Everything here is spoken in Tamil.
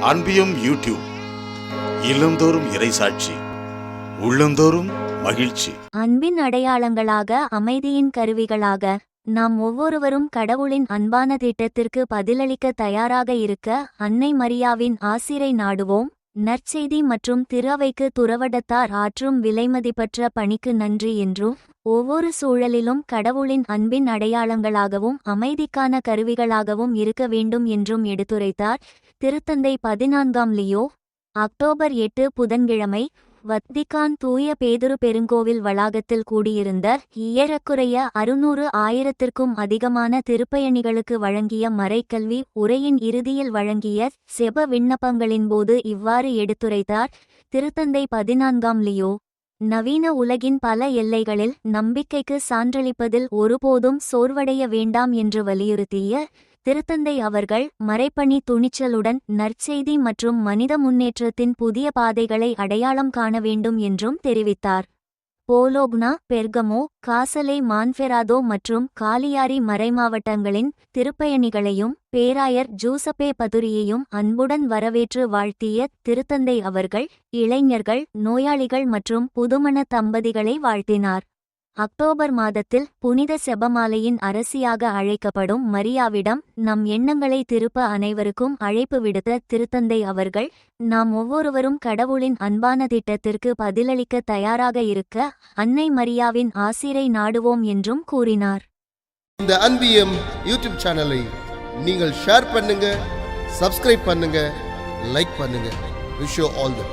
அன்பியும் யூடியூப் இல்லந்தோறும் இறைசாட்சி உள்ளந்தோறும் மகிழ்ச்சி. அன்பின் அடையாளங்களாக அமைதியின் கருவிகளாக நாம் ஒவ்வொருவரும் கடவுளின் அன்பான திட்டத்திற்கு பதிலளிக்க தயாராக இருக்க அன்னை மரியாவின் ஆசிரை நாடுவோம். நற்செய்தி மற்றும் திறவைக்கு துறவடத்தார் ஆற்றும் விலைமதிப்பற்ற பணிக்கு நன்றி என்றும் ஒவ்வொரு சூழலிலும் கடவுளின் அன்பின் அடையாளங்களாகவும் அமைதிக்கான கருவிகளாகவும் இருக்க வேண்டும் என்றும் எடுத்துரைத்தார். திருத்தந்தை பதினான்காம் லியோ அக்டோபர் எட்டு புதன்கிழமை வத்திகான் தூய பேதுரு பெருங்கோவில் வளாகத்தில் கூடியிருந்த ஏறக்குறைய அறுநூறு ஆயிரத்திற்கும் அதிகமான திருப்பயணிகளுக்கு வழங்கிய மறைக்கல்வி உரையின் இறுதியில் வழங்கிய செப விண்ணப்பங்களின் போது இவ்வாறு எடுத்துரைத்தார். திருத்தந்தை பதினான்காம் லியோ நவீன உலகின் பல எல்லைகளில் நம்பிக்கைக்கு சான்றளிப்பதில் ஒருபோதும் சோர்வடைய வேண்டாம் என்று வலியுறுத்திய திருத்தந்தை அவர்கள் மறைப்பணி துணிச்சலுடன் நற்செய்தி மற்றும் மனித முன்னேற்றத்தின் புதிய பாதைகளை அடையாளம் காண வேண்டும் என்றும் தெரிவித்தார். போலோக்னா பெர்கமோ காசலே மான்ஃபெராதோ மற்றும் காலியாரி மறைமாவட்டங்களின் திருப்பயணிகளையும் பேராயர் ஜூசப்பே பதுரியையும் அன்புடன் வரவேற்று வாழ்த்திய திருத்தந்தை அவர்கள் இளைஞர்கள் நோயாளிகள் மற்றும் புதுமண தம்பதிகளை வாழ்த்தினார். அக்டோபர் மாதத்தில் புனித செபமாலையின் அரசியாக அழைக்கப்படும் மரியாவிடம் நம் எண்ணங்களை திருப்ப அனைவருக்கும் அழைப்பு விடுத்த திருத்தந்தை அவர்கள் நாம் ஒவ்வொருவரும் கடவுளின் அன்பான திட்டத்திற்கு பதிலளிக்க தயாராக இருக்க அன்னை மரியாவின் ஆசிரை நாடுவோம் என்றும் கூறினார். இந்த அன்பியம் யூடியூப் சேனலை நீங்கள் ஷேர் பண்ணுங்க சப்ஸ்கிரைப் பண்ணுங்க லைக் பண்ணுங்க. Wish all the